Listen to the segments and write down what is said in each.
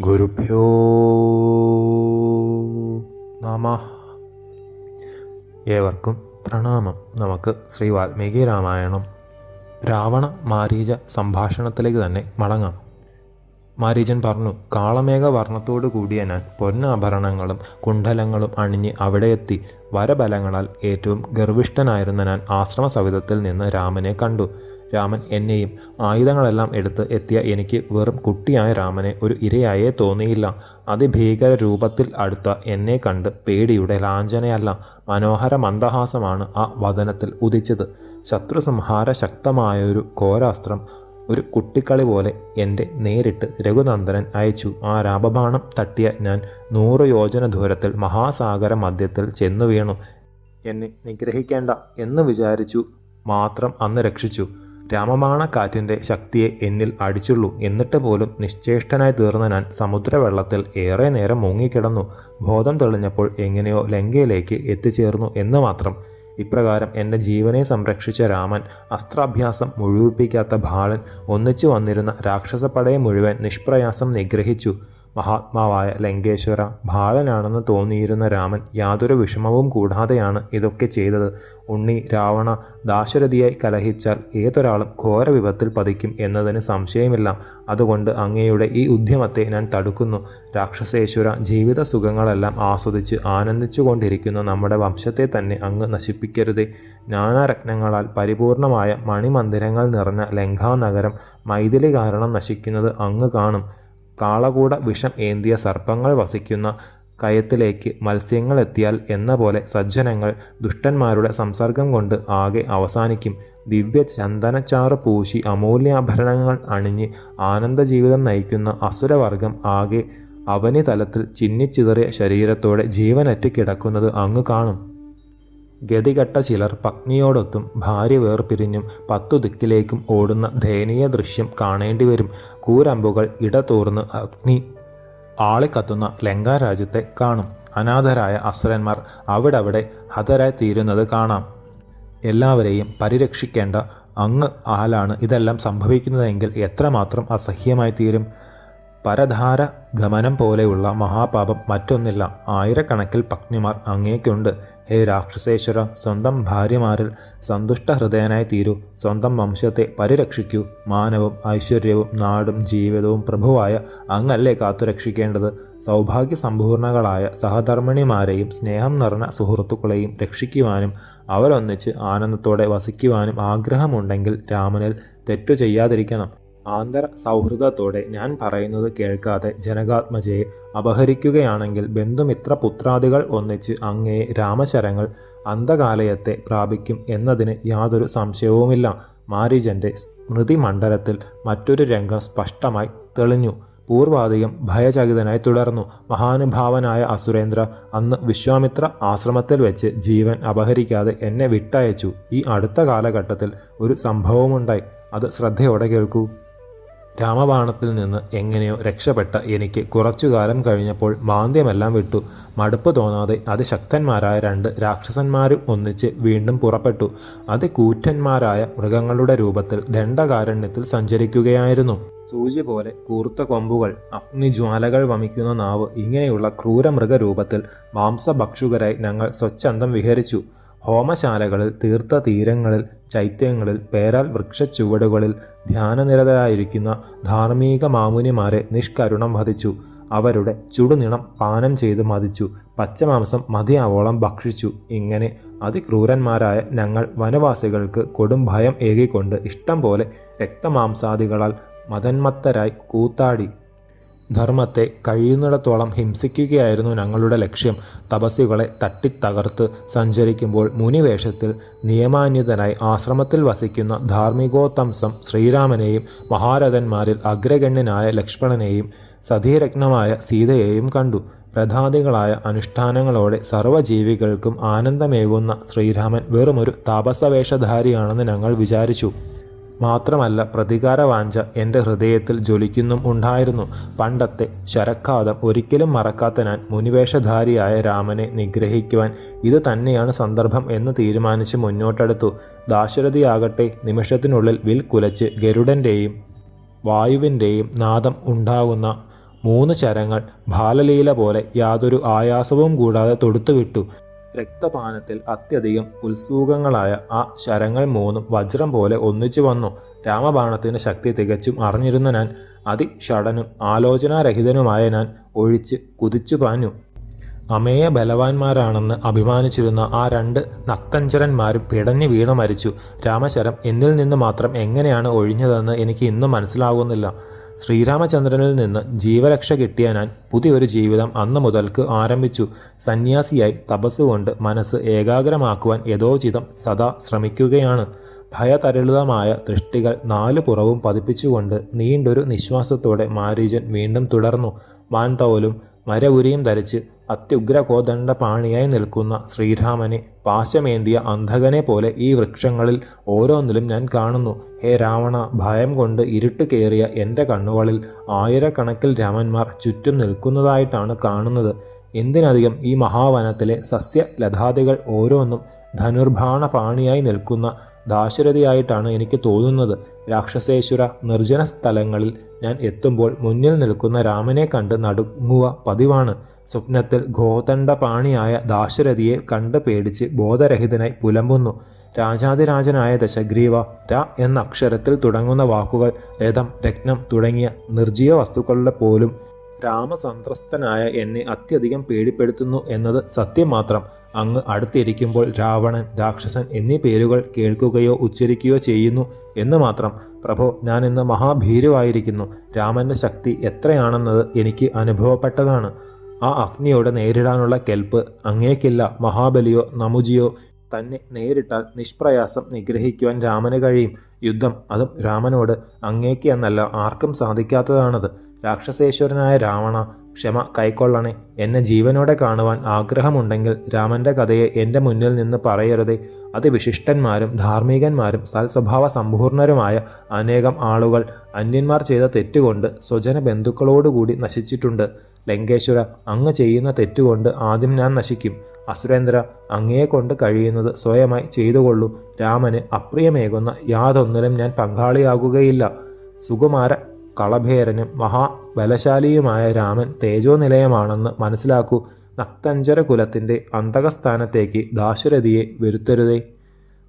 ഗുരുഭ്യോ നമ ഏവർക്കും പ്രണാമം. നമുക്ക് ശ്രീ വാൽമീകി രാമായണം രാവണ മാരീച സംഭാഷണത്തിലേക്ക് തന്നെ മടങ്ങാം. മാരീചൻ പറഞ്ഞു കാളമേഘ വർണത്തോടു കൂടിയ ഞാൻ പൊന്നാഭരണങ്ങളും കുണ്ഡലങ്ങളും അണിഞ്ഞ് അവിടെയെത്തി വരബലങ്ങളാൽ ഏറ്റവും ഗർവിഷ്ഠനായിരുന്ന ഞാൻ ആശ്രമ സവിധത്തിൽ നിന്ന് രാമനെ കണ്ടു. രാമൻ എന്നെയും ആയുധങ്ങളെല്ലാം എടുത്ത് എത്തിയ എനിക്ക് വെറും കുട്ടിയായ രാമനെ ഒരു ഇരയായേ തോന്നിയില്ല. അതിഭീകര രൂപത്തിൽ അടുത്ത എന്നെ കണ്ട് പേടിയുടെ ലാഞ്ചനയല്ല മനോഹര മന്ദഹാസമാണ് ആ വതനത്തിൽ ഉദിച്ചത്. ശത്രുസംഹാര ശക്തമായൊരു ഘോരാസ്ത്രം ഒരു കുട്ടിക്കളി പോലെ എന്റെ നേരിട്ട് രഘുനന്ദനൻ അയച്ചു. ആ രാപബാണം തട്ടിയ ഞാൻ നൂറ് യോജന ദൂരത്തിൽ മഹാസാഗര മധ്യത്തിൽ ചെന്നു വീണു. എന്നെ നിഗ്രഹിക്കേണ്ട എന്ന് വിചാരിച്ചു മാത്രം അന്ന് രക്ഷിച്ചു. രാമബാണക്കാറ്റിന്റെ ശക്തിയെ എന്നിൽ അടിച്ചുള്ളൂ. എന്നിട്ട് പോലും നിശ്ചേഷ്ടനായി തീർന്ന ഞാൻ സമുദ്രവെള്ളത്തിൽ ഏറെ നേരം മുങ്ങിക്കിടന്നു. ബോധം തെളിഞ്ഞപ്പോൾ എങ്ങനെയോ ലങ്കയിലേക്ക് എത്തിച്ചേർന്നു എന്ന് മാത്രം. ഇപ്രകാരം എന്റെ ജീവനെ സംരക്ഷിച്ച രാമൻ അസ്ത്രാഭ്യാസം മുഴുവിപ്പിക്കാത്ത ബാലൻ ഒന്നിച്ചു വന്നിരുന്ന രാക്ഷസപ്പടയെ മുഴുവൻ നിഷ്പ്രയാസം നിഗ്രഹിച്ചു. മഹാത്മാവായ ലങ്കേശ്വര ബാലനാണെന്ന് തോന്നിയിരുന്ന രാമൻ യാതൊരു വിഷമവും കൂടാതെയാണ് ഇതൊക്കെ ചെയ്തത്. ഉണ്ണി രാവണ ദാശരഥിയായി കലഹിച്ചാൽ ഏതൊരാളും ഘോര വിപത്തിൽ പതിക്കും എന്നതിന് സംശയമില്ല. അതുകൊണ്ട് അങ്ങയുടെ ഈ ഉദ്യമത്തെ ഞാൻ തടുക്കുന്നു. രാക്ഷസേശ്വര ജീവിത സുഖങ്ങളെല്ലാം ആസ്വദിച്ച് ആനന്ദിച്ചുകൊണ്ടിരിക്കുന്ന നമ്മുടെ വംശത്തെ തന്നെ അങ്ങ് നശിപ്പിക്കരുതേ. നാനാരത്നങ്ങളാൽ പരിപൂർണമായ മണിമന്ദിരങ്ങൾ നിറഞ്ഞ ലങ്കാനഗരം മൈഥിലി കാരണം നശിക്കുന്നത് അങ്ങ് കാണും. കാളകൂട വിഷം ഏന്തിയ സർപ്പങ്ങൾ വസിക്കുന്ന കയത്തിലേക്ക് മത്സ്യങ്ങൾ എത്തിയാൽ എന്ന പോലെ സജ്ജനങ്ങൾ ദുഷ്ടന്മാരുടെ സംസർഗം കൊണ്ട് ആകെ അവസാനിക്കും. ദിവ്യ ചന്ദനച്ചാറ് പൂശി അമൂല്യാഭരണങ്ങൾ അണിഞ്ഞ് ആനന്ദ ജീവിതം നയിക്കുന്ന അസുരവർഗം ആകെ അവനി തലത്തിൽ ചിന്നിച്ചിതറിയ ശരീരത്തോടെ ജീവനറ്റ് കിടക്കുന്നത് അങ്ങ് കാണും. ഗതികെട്ട ചിലർ പത്നിയോടൊത്തും ഭാര്യ വേർപിരിഞ്ഞും പത്തു ദിക്കിലേക്കും ഓടുന്ന ദയനീയ ദൃശ്യം കാണേണ്ടി വരും കൂരമ്പുകൾ ഇടതൂർന്ന് അഗ്നി ആളിക്കത്തുന്ന ലങ്കാരാജ്യത്തെ കാണും. അനാഥരായ അസുരന്മാർ അവിടവിടെ ഹതരായി തീരുന്നത് കാണാം. എല്ലാവരെയും പരിരക്ഷിക്കേണ്ട അങ്ങ് ആലാണ് ഇതെല്ലാം സംഭവിക്കുന്നതെങ്കിൽ എത്രമാത്രം അസഹ്യമായി തീരും പരധാര ഗമനം പോലെയുള്ള മഹാപാപം മറ്റൊന്നില്ല. ആയിരക്കണക്കിൽ പത്നിമാർ അങ്ങേക്കുണ്ട്. ഹേ രാക്ഷസേശ്വര സ്വന്തം ഭാര്യമാരിൽ സന്തുഷ്ട ഹൃദയനായി തീരൂ. സ്വന്തം വംശത്തെ പരിരക്ഷിക്കൂ. മാനവും ഐശ്വര്യവും നാടും ജീവിതവും പ്രഭുവായ അങ്ങല്ലേ കാത്തുരക്ഷിക്കേണ്ടത്. സൗഭാഗ്യ സമ്പൂർണകളായ സഹധർമ്മിണിമാരെയും സ്നേഹം നിറഞ്ഞ സുഹൃത്തുക്കളെയും രക്ഷിക്കുവാനും അവരൊന്നിച്ച് ആനന്ദത്തോടെ വസിക്കുവാനും ആഗ്രഹമുണ്ടെങ്കിൽ രാമനിൽ തെറ്റു ചെയ്യാതിരിക്കണം. ആന്തര സൗഹൃദത്തോടെ ഞാൻ പറയുന്നത് കേൾക്കാതെ ജനകാത്മജയെ അപഹരിക്കുകയാണെങ്കിൽ ബന്ധുമിത്ര പുത്രാദികൾ ഒന്നിച്ച് അങ്ങയെ രാമശരങ്ങൾ അന്ധകാലയത്തെ പ്രാപിക്കും എന്നതിന് യാതൊരു സംശയവുമില്ല. മാരീജന്റെ സ്മൃതിമണ്ഡലത്തിൽ മറ്റൊരു രംഗം സ്പഷ്ടമായി തെളിഞ്ഞു. പൂർവാധികം ഭയചകിതനായി തുടർന്നു. മഹാനുഭാവനായ അസുരേന്ദ്ര അന്ന് വിശ്വാമിത്ര ആശ്രമത്തിൽ വെച്ച് ജീവൻ അപഹരിക്കാതെ എന്നെ വിട്ടയച്ചു. ഈ അടുത്ത കാലഘട്ടത്തിൽ ഒരു സംഭവമുണ്ടായി. അത് ശ്രദ്ധയോടെ കേൾക്കൂ. രാമബാണത്തിൽ നിന്ന് എങ്ങനെയോ രക്ഷപ്പെട്ട എനിക്ക് കുറച്ചു കാലം കഴിഞ്ഞപ്പോൾ മാന്ദ്യമെല്ലാം വിട്ടു. മടുപ്പ് തോന്നാതെ അതിശക്തന്മാരായ രണ്ട് രാക്ഷസന്മാരും ഒന്നിച്ച് വീണ്ടും പുറപ്പെട്ടു. അതികൂറ്റന്മാരായ മൃഗങ്ങളുടെ രൂപത്തിൽ ദണ്ഡകാരണ്യത്തിൽ സഞ്ചരിക്കുകയായിരുന്നു. സൂചി പോലെ കൂർത്ത കൊമ്പുകൾ അഗ്നിജ്വാലകൾ വമിക്കുന്ന നാവ് ഇങ്ങനെയുള്ള ക്രൂരമൃഗരൂപത്തിൽ മാംസഭക്ഷുകരായി ഞങ്ങൾ സ്വച്ഛന്തം വിഹരിച്ചു. ഹോമശാലകളിൽ തീർത്ത തീരങ്ങളിൽ ചൈത്യങ്ങളിൽ പേരാൽ വൃക്ഷച്ചുവടുകളിൽ ധ്യാനനിരതരായിരിക്കുന്ന ധാർമ്മിക മാമുനിമാരെ നിഷ്കരുണം വധിച്ചു. അവരുടെ ചുടുനിണം പാനം ചെയ്ത് മതിച്ചു. പച്ചമാംസം മതിയാവോളം ഭക്ഷിച്ചു. ഇങ്ങനെ അതിക്രൂരന്മാരായ ഞങ്ങൾ വനവാസികൾക്ക് കൊടും ഭയം ഏകിക്കൊണ്ട് ഇഷ്ടം പോലെ രക്തമാംസാദികളാൽ മതന്മത്തരായി കൂത്താടി ധർമ്മത്തെ കഴിയുന്നിടത്തോളം ഹിംസിക്കുകയായിരുന്നു ഞങ്ങളുടെ ലക്ഷ്യം. തപസ്സുകളെ തട്ടിത്തകർത്ത് സഞ്ചരിക്കുമ്പോൾ മുനിവേഷത്തിൽ നിയമാന്യുതനായി ആശ്രമത്തിൽ വസിക്കുന്ന ധാർമ്മികോത്തംസം ശ്രീരാമനെയും മഹാരഥന്മാരിൽ അഗ്രഗണ്യനായ ലക്ഷ്മണനെയും സതീരത്നമായ സീതയെയും കണ്ടു. പ്രധാദികളായ അനുഷ്ഠാനങ്ങളോടെ സർവജീവികൾക്കും ആനന്ദമേകുന്ന ശ്രീരാമൻ വെറുമൊരു താപസവേഷധാരിയാണെന്ന് ഞങ്ങൾ വിചാരിച്ചു. മാത്രമല്ല പ്രതികാരവാഞ്ച എന്റെ ഹൃദയത്തിൽ ജ്വലിക്കുന്നും ഉണ്ടായിരുന്നു. പണ്ടത്തെ ശരക്കാതം ഒരിക്കലും മറക്കാത്ത ഞാൻ മുനിവേഷധാരിയായ രാമനെ നിഗ്രഹിക്കുവാൻ ഇത് തന്നെയാണ് സന്ദർഭം എന്ന് തീരുമാനിച്ച് മുന്നോട്ടെടുത്തു. ദാശരഥിയാകട്ടെ നിമിഷത്തിനുള്ളിൽ വിൽ കുലച്ച് ഗരുഡന്റെയും വായുവിന്റെയും നാദം ഉണ്ടാകുന്ന മൂന്ന് ശരങ്ങൾ ബാലലീല പോലെ യാതൊരു ആയാസവും കൂടാതെ തൊടുത്തുവിട്ടു. രക്തപാനത്തിൽ അത്യധികം ഉത്സുകങ്ങളായ ആ ശരങ്ങൾ മൂന്നും വജ്രം പോലെ ഒന്നിച്ചു വന്നു. രാമബാണത്തിന്റെ ശക്തി തികച്ചും അറിഞ്ഞിരുന്ന ഞാൻ അതിഷടനും ആലോചനാരഹിതനുമായ ഞാൻ ഒഴിച്ച് കുതിച്ചു പാഞ്ഞു. അമേയ ബലവാന്മാരാണെന്ന് അഭിമാനിച്ചിരുന്ന ആ രണ്ട് നക്തഞ്ചരന്മാരും പിടഞ്ഞു വീണു മരിച്ചു. രാമശരം എന്നിൽ നിന്ന് മാത്രം എങ്ങനെയാണ് ഒഴിഞ്ഞതെന്ന് എനിക്ക് ഇന്നും മനസ്സിലാകുന്നില്ല ശ്രീരാമചന്ദ്രനിൽ നിന്ന് ജീവരക്ഷ കിട്ടിയ ഞാൻ പുതിയൊരു ജീവിതം അന്ന് മുതൽക്ക് ആരംഭിച്ചു. സന്യാസിയായി തപസ്സുകൊണ്ട് മനസ്സ് ഏകാഗ്രമാക്കുവാൻ യഥോചിതം സദാ ശ്രമിക്കുകയാണ്. ഭയതരളിതമായ ദൃഷ്ടികൾ നാലു പുറവും പതിപ്പിച്ചുകൊണ്ട് നീണ്ടൊരു നിശ്വാസത്തോടെ മാരീജൻ വീണ്ടും തുടർന്നു. വാൻതോലും മരവുരിയും ധരിച്ച് അത്യുഗ്ര കോദണ്ഡ പാണിയായി നിൽക്കുന്ന ശ്രീരാമനെ പാശമേന്തിയ അന്ധകനെ പോലെ ഈ വൃക്ഷങ്ങളിൽ ഓരോന്നിലും ഞാൻ കാണുന്നു. ഹേ രാവണ ഭയം കൊണ്ട് ഇരുട്ട് കയറിയ എന്റെ കണ്ണുകളിൽ ആയിരക്കണക്കിൽ രാമന്മാർ ചുറ്റും നിൽക്കുന്നതായിട്ടാണ് കാണുന്നത്. എന്തിനധികം ഈ മഹാവനത്തിലെ സസ്യലതാദികൾ ഓരോന്നും ധനുർബാണ പാണിയായി നിൽക്കുന്ന ദാശരഥിയായിട്ടാണ് എനിക്ക് തോന്നുന്നത്. രാക്ഷസേശ്വര നിർജന സ്ഥലങ്ങളിൽ ഞാൻ എത്തുമ്പോൾ മുന്നിൽ നിൽക്കുന്ന രാമനെ കണ്ട് നടുങ്ങുക പതിവാണ്. സ്വപ്നത്തിൽ ഗോതണ്ഡപാണിയായ ദാശരഥിയെ കണ്ട് പേടിച്ച് ബോധരഹിതനായി പുലമ്പുന്നു. രാജാതിരാജനായ ദശഗ്രീവ ര എന്ന അക്ഷരത്തിൽ തുടങ്ങുന്ന വാക്കുകൾ രഥം രത്നം തുടങ്ങിയ നിർജീവ വസ്തുക്കളുടെ പോലും രാമസന്ത്രസ്തനായ എന്നെ അത്യധികം പേടിപ്പെടുത്തുന്നു എന്നത് സത്യം മാത്രം. അങ്ങ് അടുത്തിരിക്കുമ്പോൾ രാവണൻ രാക്ഷസൻ എന്നീ പേരുകൾ കേൾക്കുകയോ ഉച്ചരിക്കുകയോ ചെയ്യുന്നു എന്ന് മാത്രം. പ്രഭോ ഞാൻ ഇന്ന് മഹാഭീരുവായിരിക്കുന്നു. രാമന്റെ ശക്തി എത്രയാണെന്നത് എനിക്ക് അനുഭവപ്പെട്ടതാണ്. ആ അഗ്നിയോട് നേരിടാനുള്ള കെൽപ്പ് അങ്ങേക്കില്ല. മഹാബലിയോ നമുജിയോ തന്നെ നേരിട്ടാൽ നിഷ്പ്രയാസം നിഗ്രഹിക്കുവാൻ രാമന് കഴിയും. യുദ്ധം അതും രാമനോട് അങ്ങേക്ക് എന്നല്ല ആർക്കും സാധിക്കാത്തതാണത്. രാക്ഷസേശ്വരനായ രാവണ ക്ഷമ കൈക്കൊള്ളണേ. എന്നെ ജീവനോടെ കാണുവാൻ ആഗ്രഹമുണ്ടെങ്കിൽ രാമന്റെ കഥയെ എന്റെ മുന്നിൽ നിന്ന് പറയരുതേ. അതിവിശിഷ്ടന്മാരും ധാർമ്മികന്മാരും സൽസ്വഭാവ സമ്പൂർണരുമായ അനേകം ആളുകൾ അന്യന്മാർ ചെയ്ത തെറ്റുകൊണ്ട് സ്വജന ബന്ധുക്കളോടുകൂടി നശിച്ചിട്ടുണ്ട്. ലങ്കേശ്വര അങ്ങ് ചെയ്യുന്ന തെറ്റുകൊണ്ട് ആദ്യം ഞാൻ നശിക്കും. അസുരേന്ദ്ര അങ്ങയെ കൊണ്ട് കഴിയുന്നത് സ്വയമായി ചെയ്തുകൊള്ളൂ. രാമന് അപ്രിയമേകുന്ന യാതൊന്നിലും ഞാൻ പങ്കാളിയാകുകയില്ല. സുകുമാര കളഭേരനും മഹാബലശാലിയുമായ രാമൻ തേജോനിലയമാണെന്ന് മനസ്സിലാക്കൂ. നക്തഞ്ചര കുലത്തിന്റെ അന്തകസ്ഥാനത്തേക്ക് ദാശരഥിയെ വരുത്തരുതേ.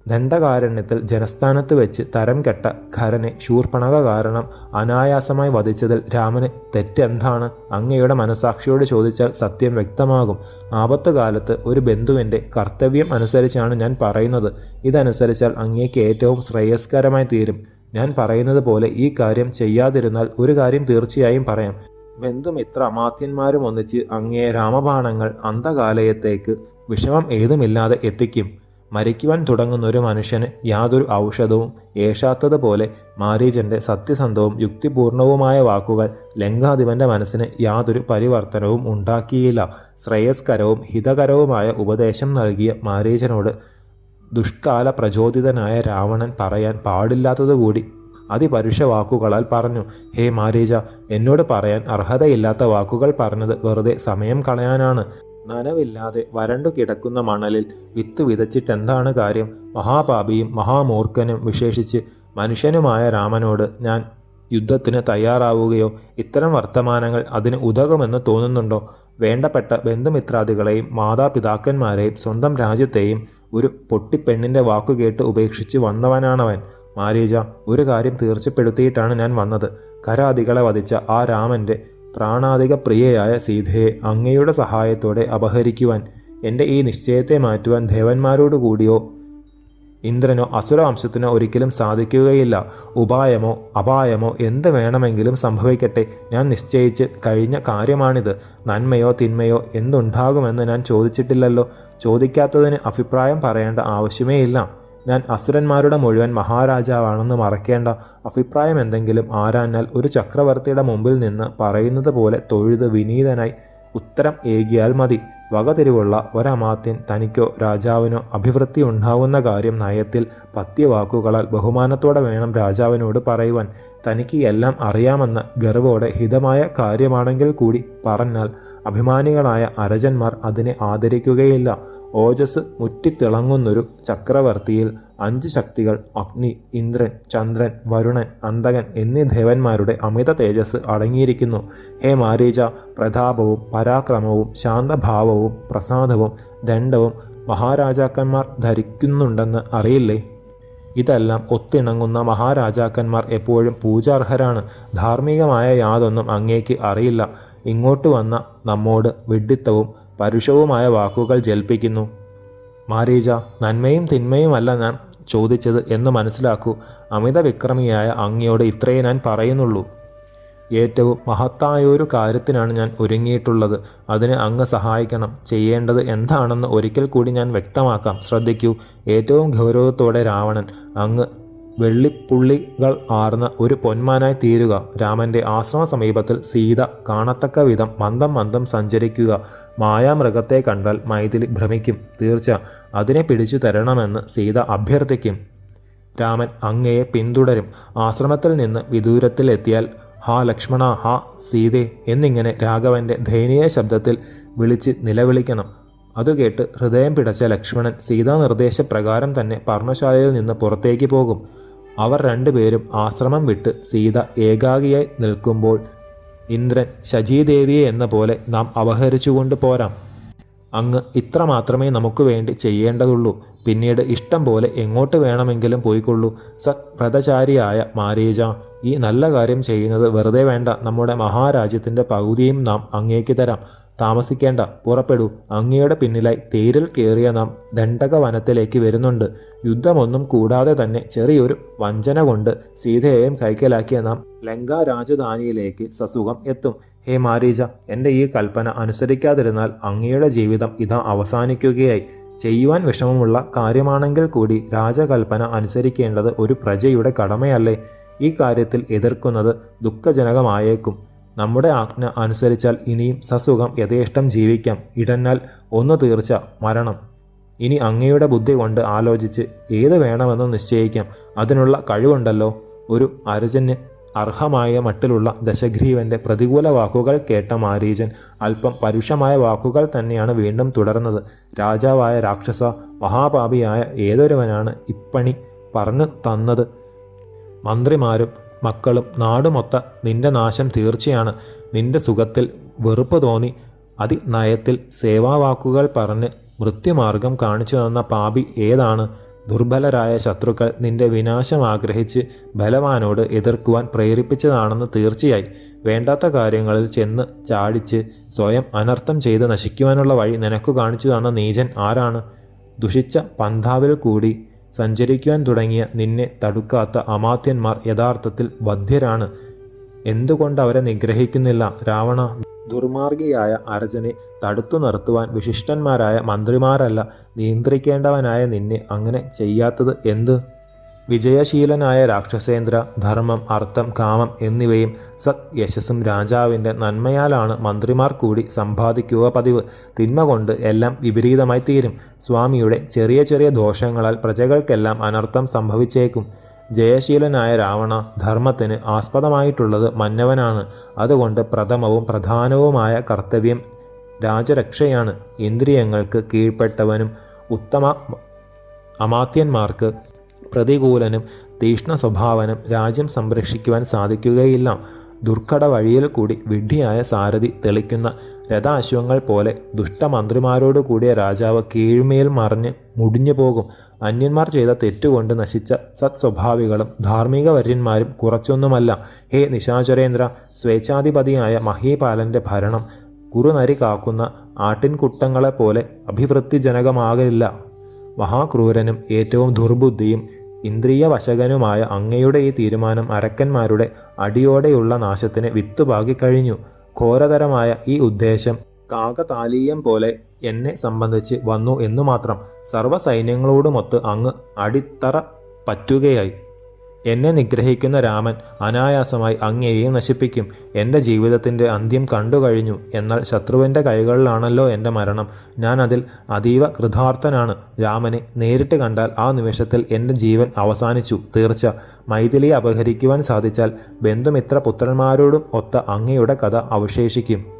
ദണ്ഡകാരണ്യത്തിൽ ജനസ്ഥാനത്ത് വെച്ച് തരം കെട്ട ഖരനെ ശൂർപ്പണക കാരണം അനായാസമായി വധിച്ചതിൽ രാമന് തെറ്റെന്താണ്? അങ്ങയുടെ മനസാക്ഷിയോട് ചോദിച്ചാൽ സത്യം വ്യക്തമാകും. ആപത്തുകാലത്ത് ഒരു ബന്ധുവിന്റെ കർത്തവ്യം അനുസരിച്ചാണ് ഞാൻ പറയുന്നത്. ഇതനുസരിച്ചാൽ അങ്ങേക്ക് ഏറ്റവും ശ്രേയസ്കരമായി തീരും. ഞാൻ പറയുന്നത് പോലെ ഈ കാര്യം ചെയ്യാതിരുന്നാൽ ഒരു കാര്യം തീർച്ചയായും പറയാം. ബന്ധുമിത്ര അമാത്യന്മാരും ഒന്നിച്ച് അങ്ങേ രാമബാണങ്ങൾ അന്ധകാലയത്തേക്ക് വിഷമം ഏതുമില്ലാതെ എത്തിക്കും. മരിക്കുവാൻ തുടങ്ങുന്ന ഒരു മനുഷ്യന് യാതൊരു ഔഷധവും ഏഷാത്തതുപോലെ മാരീചന്റെ സത്യസന്ധവും യുക്തിപൂർണവുമായ വാക്കുകൾ ലങ്കാധിപന്റെ മനസ്സിന് യാതൊരു പരിവർത്തനവും ഉണ്ടാക്കിയില്ല. ശ്രേയസ്കരവും ഹിതകരവുമായ ഉപദേശം നൽകിയ മാരീചനോട് ദുഷ്കാല പ്രചോദിതനായ രാവണൻ പറയാൻ പാടില്ലാത്തതുകൂടി അതിപരുഷ വാക്കുകളാൽ പറഞ്ഞു. ഹേ മാരീജ എന്നോട് പറയാൻ അർഹതയില്ലാത്ത വാക്കുകൾ പറഞ്ഞത് വെറുതെ സമയം കളയാനാണ്. നനവില്ലാതെ വരണ്ടു കിടക്കുന്ന മണലിൽ വിത്ത് വിതച്ചിട്ടെന്താണ് കാര്യം? മഹാപാപിയും മഹാമൂർഖനും വിശേഷിച്ച് മനുഷ്യനുമായ രാമനോട് ഞാൻ യുദ്ധത്തിന് തയ്യാറാവുകയോ ഇത്തരം വർത്തമാനങ്ങൾ അതിന് ഉതകുമെന്ന് തോന്നുന്നുണ്ടോ? വേണ്ടപ്പെട്ട ബന്ധുമിത്രാദികളെയും മാതാപിതാക്കന്മാരെയും സ്വന്തം രാജ്യത്തെയും ഒരു പൊട്ടിപ്പെണ്ണിന്റെ വാക്കുകേട്ട് ഉപേക്ഷിച്ച് വന്നവനാണവൻ. മാരീജ ഒരു കാര്യം തീർച്ചപ്പെടുത്തിയിട്ടാണ് ഞാൻ വന്നത്. കരാദികളെ വധിച്ച ആ രാമന്റെ പ്രാണാധിക പ്രിയയായ സീതയെ അങ്ങയുടെ സഹായത്തോടെ അപഹരിക്കുവാൻ എന്റെ ഈ നിശ്ചയത്തെ മാറ്റുവാൻ ദേവന്മാരോട് കൂടിയോ ഇന്ദ്രനോ അസുരവംശത്തിനോ ഒരിക്കലും സാധിക്കുകയില്ല. ഉപായമോ അപായമോ എന്ത് വേണമെങ്കിലും സംഭവിക്കട്ടെ. ഞാൻ നിശ്ചയിച്ച് കഴിഞ്ഞ കാര്യമാണിത്. നന്മയോ തിന്മയോ എന്തുണ്ടാകുമെന്ന് ഞാൻ ചോദിച്ചിട്ടില്ലല്ലോ. ചോദിക്കാത്തതിന് അഭിപ്രായം പറയേണ്ട ആവശ്യമേ ഇല്ല ഞാൻ അസുരന്മാരുടെ മുഴുവൻ മഹാരാജാവാണെന്ന് മറക്കേണ്ട. അഭിപ്രായം എന്തെങ്കിലും ആരാഞ്ഞാൽ ഒരു ചക്രവർത്തിയുടെ മുമ്പിൽ നിന്ന് പറയുന്നത് പോലെ തൊഴുത് വിനീതനായി. ഉത്തരം ഏകിയാൽ മതി. വകതിരിവുള്ള ഒരമാത്യൻ തനിക്കോ രാജാവിനോ അഭിവൃദ്ധി ഉണ്ടാവുന്ന കാര്യം നയത്തിൽ പത്യവാക്കുകളാൽ ബഹുമാനത്തോടെ വേണം രാജാവിനോട് പറയുവാൻ. തനിക്ക് എല്ലാം അറിയാമെന്ന ഗർവോടെ ഹിതമായ കാര്യമാണെങ്കിൽ കൂടി പറഞ്ഞാൽ അഭിമാനികളായ അരജന്മാർ അതിനെ ആദരിക്കുകയില്ല. ഓജസ് മുറ്റിത്തിളങ്ങുന്നൊരു ചക്രവർത്തിയിൽ അഞ്ച് ശക്തികൾ അഗ്നി ഇന്ദ്രൻ ചന്ദ്രൻ വരുണൻ അന്തകൻ എന്നീ ദേവന്മാരുടെ അമിത തേജസ് അടങ്ങിയിരിക്കുന്നു. ഹേ മാരീച പ്രതാപവും പരാക്രമവും ശാന്തഭാവവും പ്രസാദവും ദണ്ഡവും മഹാരാജാക്കന്മാർ ധരിക്കുന്നുണ്ടെന്ന് അറിയില്ലേ? ഇതെല്ലാം ഒത്തിണങ്ങുന്ന മഹാരാജാക്കന്മാർ എപ്പോഴും പൂജാർഹരാണ്. ധാർമ്മികമായ യാതൊന്നും അങ്ങേക്ക് അറിയില്ല. ഇങ്ങോട്ട് വന്ന നമ്മോട് വിഡ്ഢിത്തവും പരുഷവുമായ വാക്കുകൾ ജൽപ്പിക്കുന്നു. മാരീജ നന്മയും തിന്മയുമല്ല ഞാൻ ചോദിച്ചത് എന്ന് മനസ്സിലാക്കൂ. അമിത വിക്രമിയായ അങ്ങയോട് ഇത്രയേ ഞാൻ പറയുന്നുള്ളൂ. ഏറ്റവും മഹത്തായൊരു കാര്യത്തിനാണ് ഞാൻ ഒരുങ്ങിയിട്ടുള്ളത്. അതിന് അങ്ങ് സഹായിക്കണം. ചെയ്യേണ്ടത് എന്താണെന്ന് ഒരിക്കൽ കൂടി ഞാൻ വ്യക്തമാക്കാം. ശ്രദ്ധിക്കൂ ഏറ്റവും ഗൗരവത്തോടെ രാവണൻ അങ്ങ് വെള്ളിപ്പുള്ളികൾ ആർന്ന ഒരു പൊന്മാനായി തീരുക. രാമന്റെ ആശ്രമ സമീപത്തിൽ സീത കാണത്തക്ക വിധം മന്ദം മന്ദം സഞ്ചരിക്കുക. മായാമൃഗത്തെ കണ്ടാൽ മൈഥിലി ഭ്രമിക്കും. തീർച്ച. അതിനെ പിടിച്ചു തരണമെന്ന് സീത അഭ്യർത്ഥിക്കും. രാമൻ അങ്ങയെ പിന്തുടരും. ആശ്രമത്തിൽ നിന്ന് വിദൂരത്തിലെത്തിയാൽ ഹാ ലക്ഷ്മണ ഹാ സീതേ എന്നിങ്ങനെ രാഘവന്റെ ദയനീയ ശബ്ദത്തിൽ വിളിച്ച് നിലവിളിക്കണം. അതു കേട്ട് ഹൃദയം പിടച്ച ലക്ഷ്മണൻ സീതാ നിർദ്ദേശപ്രകാരം തന്നെ പർണശാലയിൽ നിന്ന് പുറത്തേക്ക് പോകും. അവർ രണ്ടുപേരും ആശ്രമം വിട്ട് സീത ഏകാഗിയായി നിൽക്കുമ്പോൾ ഇന്ദ്രൻ ശചീദേവിയെ എന്ന പോലെ നാം അപഹരിച്ചുകൊണ്ട് പോരാം. അങ്ങ് ഇത്ര മാത്രമേ നമുക്ക് വേണ്ടി ചെയ്യേണ്ടതുള്ളൂ. പിന്നീട് ഇഷ്ടം പോലെ എങ്ങോട്ട് വേണമെങ്കിലും പോയിക്കൊള്ളൂ. സ വ്രതചാരിയായ മാരീജ ഈ നല്ല കാര്യം ചെയ്യുന്നത് വെറുതെ വേണ്ട. നമ്മുടെ മഹാരാജ്യത്തിന്റെ പകുതിയും നാം അങ്ങേക്ക് തരാം. താമസിക്കേണ്ട. പുറപ്പെടൂ. അങ്ങയുടെ പിന്നിലായി തേരിൽ കയറിയ നാം ദണ്ഡക വനത്തിലേക്ക് വരുന്നുണ്ട്. യുദ്ധമൊന്നും കൂടാതെ തന്നെ ചെറിയൊരു വഞ്ചന കൊണ്ട് സീതയെയും കൈക്കലാക്കിയ നാം ലങ്ക രാജധാനിയിലേക്ക് സസുഖം എത്തും. ഹേ മാരീജ എന്റെ ഈ കൽപ്പന അനുസരിക്കാതിരുന്നാൽ അങ്ങയുടെ ജീവിതം ഇതാ അവസാനിക്കുകയായി. ചെയ്യുവാൻ വിഷമമുള്ള കാര്യമാണെങ്കിൽ കൂടി രാജകൽപ്പന അനുസരിക്കേണ്ടത് ഒരു പ്രജയുടെ കടമയല്ലേ? ഈ കാര്യത്തിൽ എതിർക്കുന്നത് ദുഃഖജനകമായേക്കും. നമ്മുടെ ആജ്ഞ അനുസരിച്ചാൽ ഇനിയും സസുഖം യഥേഷ്ടം ജീവിക്കാം. ഇടന്നാൽ ഒന്ന് തീർച്ച മരണം. ഇനി അങ്ങയുടെ ബുദ്ധി കൊണ്ട് ആലോചിച്ച് ഏത് വേണമെന്ന് നിശ്ചയിക്കാം. അതിനുള്ള കഴിവുണ്ടല്ലോ. ഒരു അരുചന് അർഹമായ മട്ടിലുള്ള ദശഗ്രീവന്റെ പ്രതികൂല വാക്കുകൾ കേട്ട മാരീചൻ അല്പം പരുഷമായ വാക്കുകൾ തന്നെയാണ് വീണ്ടും തുടർന്നത്. രാജാവായ രാക്ഷസ മഹാപാപിയായ ഏതൊരുവനാണ് ഇപ്പണി പറഞ്ഞു തന്നത്? മന്ത്രിമാരും മക്കളും നാടുമൊത്ത നിന്റെ നാശം തീർച്ചയാണ്. നിന്റെ സുഖത്തിൽ വെറുപ്പ് തോന്നി. അതിനയത്തിൽ സേവാവാക്കുകൾ പറഞ്ഞ് മൃത്യുമാർഗം കാണിച്ചു തന്ന പാപി ഏതാണ്? ദുർബലരായ ശത്രുക്കൾ നിന്റെ വിനാശം ആഗ്രഹിച്ച് ബലവാനോട് എതിർക്കുവാൻ പ്രേരിപ്പിച്ചതാണെന്ന് തീർച്ചയായി. വേണ്ടാത്ത കാര്യങ്ങളിൽ ചെന്ന് ചാടിച്ച് സ്വയം അനർത്ഥം ചെയ്ത് നശിക്കുവാനുള്ള വഴി നിനക്കു കാണിച്ചു തന്ന നീചൻ ആരാണ്? ദുഷിച്ച പന്ഥാവിൽ കൂടി സഞ്ചരിക്കുവാൻ തുടങ്ങിയ നിന്നെ തടുക്കാത്ത അമാത്യന്മാർ യഥാർത്ഥത്തിൽ വധ്യരാണ്. എന്തുകൊണ്ട് അവരെ നിഗ്രഹിക്കുന്നില്ല? രാവണ ദുർമാർഗിയായ അർജനെ തടുത്തു നിർത്തുവാൻ വിശിഷ്ടന്മാരായ മന്ത്രിമാരല്ല നിയന്ത്രിക്കേണ്ടവനായ നിന്നെ അങ്ങനെ ചെയ്യാത്തത് എന്ത്? വിജയശീലനായ രാക്ഷസേന്ദ്ര ധർമ്മം അർത്ഥം കാമം എന്നിവയും സത് യശസ്സും രാജാവിന്റെ നന്മയാലാണ് മന്ത്രിമാർ കൂടി സമ്പാദിക്കുക പതിവ്. തിന്മ കൊണ്ട് എല്ലാം വിപരീതമായി തീരും. സ്വാമിയുടെ ചെറിയ ചെറിയ ദോഷങ്ങളാൽ പ്രജകൾക്കെല്ലാം അനർത്ഥം സംഭവിച്ചേക്കും. ജയശീലനായ രാവണ ധർമ്മത്തിന് ആസ്പദമായിട്ടുള്ളത് മന്നവനാണ്. അതുകൊണ്ട് പ്രഥമവും പ്രധാനവുമായ കർത്തവ്യം രാജരക്ഷയാണ്. ഇന്ദ്രിയങ്ങൾക്ക് കീഴ്പ്പെട്ടവനും ഉത്തമ അമാത്യന്മാർക്ക് പ്രതികൂലനും തീഷ്ണ സ്വഭാവനും രാജ്യം സംരക്ഷിക്കുവാൻ സാധിക്കുകയില്ല. ദുർഘട വഴിയിൽ കൂടി വിഡ്ഢിയായ സാരഥി തെളിക്കുന്ന രഥാശ്വങ്ങൾ പോലെ ദുഷ്ടമന്ത്രിമാരോട് കൂടിയ രാജാവ് കീഴ്മേൽ മറിഞ്ഞ് മുടിഞ്ഞു പോകും. അന്യന്മാർ ചെയ്ത തെറ്റുകൊണ്ട് നശിച്ച സത്സ്വഭാവികളും ധാർമ്മിക വര്യന്മാരും കുറച്ചൊന്നുമല്ല. ഹേ നിശാചരേന്ദ്ര സ്വേച്ഛാധിപതിയായ മഹീപാലന്റെ ഭരണം കുറുനരി കാക്കുന്ന ആട്ടിൻകുട്ടങ്ങളെപ്പോലെ അഭിവൃദ്ധിജനകമാകില്ല മഹാക്രൂരനും ഏറ്റവും ദുർബുദ്ധിയും ഇന്ദ്രിയ വശകനുമായ അങ്ങയുടെ ഈ തീരുമാനം അരക്കന്മാരുടെ അടിയോടെയുള്ള നാശത്തിന് വിത്തുപാകി കഴിഞ്ഞു. ഘോരതരമായ ഈ ഉദ്ദേശം കാകതാലീയം പോലെ എന്നെ സംബന്ധിച്ച് വന്നു എന്നുമാത്രം മാത്രം സർവ അങ്ങ് അടിത്തറ പറ്റുകയായി. എന്നെ നിഗ്രഹിക്കുന്ന രാമൻ അനായാസമായി അങ്ങേയും നശിപ്പിക്കും. എന്റെ ജീവിതത്തിന്റെ അന്ത്യം കണ്ടു കഴിഞ്ഞു എന്നാൽ ശത്രുവിന്റെ കൈകളിലാണല്ലോ എന്റെ മരണം. ഞാൻ അതിൽ അതീവ കൃതാർത്ഥനാണ്. രാമനെ നേരിട്ട് കണ്ടാൽ ആ നിമിഷത്തിൽ എന്റെ ജീവൻ അവസാനിച്ചു. തീർച്ച. മൈഥിലിയെ അപഹരിക്കുവാൻ സാധിച്ചാൽ ബന്ധുമിത്ര പുത്രന്മാരോടും ഒത്ത അങ്ങയുടെ കഥ അവശേഷിക്കും.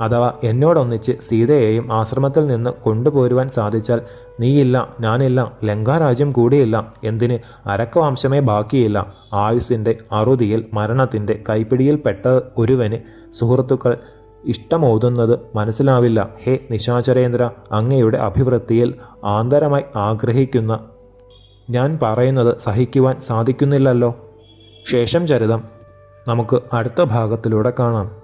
അഥവാ എന്നോടൊന്നിച്ച് സീതയെയും ആശ്രമത്തിൽ നിന്ന് കൊണ്ടുപോരുവാൻ സാധിച്ചാൽ നീയില്ല ഞാനില്ല ലങ്കാരാജ്യം കൂടിയില്ല എന്തിന് അരക്കവംശമേ ബാക്കിയില്ല. ആയുസിന്റെ അറുതിയിൽ മരണത്തിന്റെ കൈപ്പിടിയിൽപ്പെട്ട ഒരുവന് സുഹൃത്തുക്കൾ ഇഷ്ടമോതുന്നത് മനസ്സിലാവില്ല. ഹേ നിശാചരേന്ദ്ര അങ്ങയുടെ അഭിവൃദ്ധിയിൽ ആന്തരമായി ആഗ്രഹിക്കുന്ന ഞാൻ പറയുന്നത് സഹിക്കുവാൻ സാധിക്കുന്നില്ലല്ലോ. ശേഷം ചരിതം. നമുക്ക് അടുത്ത ഭാഗത്തിലൂടെ കാണാം.